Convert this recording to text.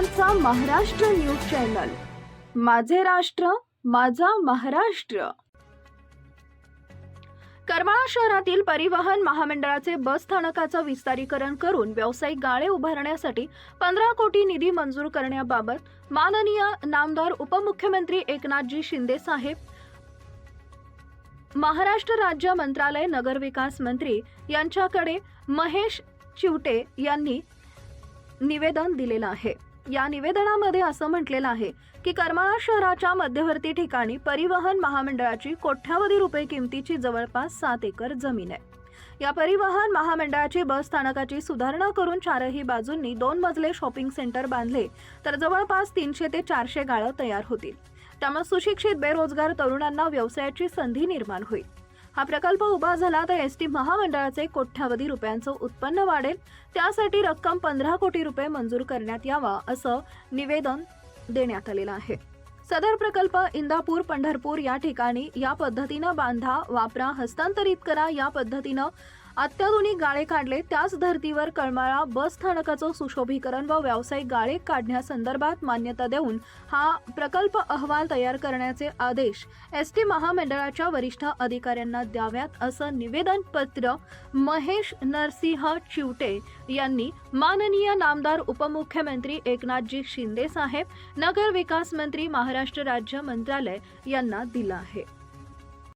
अच्छा Maharashtra news channel. माझे राष्ट्र माझा महाराष्ट्र. करमाळा शहरातील परिवहन महामंडळाचे बस स्थानकाचं विस्तारीकरण करून व्यावसायिक गाळे उभारण्यासाठी पंधरा कोटी निधी मंजूर करण्याबाबत माननीय नामदार उपमुख्यमंत्री एकनाथजी शिंदे साहेब महाराष्ट्र राज्य मंत्रालय नगरविकास मंत्री यांच्याकडे महेश चिवटे यांनी निवेदन दिलेलं आहे. या निवेदनामध्ये असं म्हटलेलं आहे की करमाळा शहराच्या मध्यवर्ती ठिकाणी परिवहन महामंडळाची कोट्यावधी रुपये किमतीची जवळपास सात एकर जमीन आहे. या परिवहन महामंडळाची बस स्थानकाची सुधारणा करून चारही बाजूंनी दोन मजले शॉपिंग सेंटर बांधले तर जवळपास तीनशे ते चारशे गाळं तयार होतील. त्यामुळे सुशिक्षित बेरोजगार तरुणांना व्यवसायाची संधी निर्माण होईल. हा प्रकल्प उभा झाला तर एस टी महामंडळाचे कोट्यावधी रुपयांचं उत्पन्न वाढेल. त्यासाठी रक्कम पंधरा कोटी रुपये मंजूर करण्यात यावा असं निवेदन देण्यात आलेलं आहे. सदर प्रकल्प इंदापूर पंढरपूर या ठिकाणी या पद्धतीनं बांधा वापरा हस्तांतरित करा या पद्धतीनं अत्याधुनिक गाळे काढले त्याच धर्तीवर कळमाळा बस स्थानकाचं सुशोभीकरण व व्यावसायिक गाळे काढण्यासंदर्भात मान्यता देऊन हा प्रकल्प अहवाल तयार करण्याचे आदेश एस टी महामंडळाच्या वरिष्ठ अधिकाऱ्यांना द्याव्यात असं निवेदन पत्र महेश नरसिंह चिवटे यांनी माननीय नामदार उपमुख्यमंत्री एकनाथजी शिंदे साहेब नगर विकास मंत्री महाराष्ट्र राज्य मंत्रालय यांना दिलं आहे.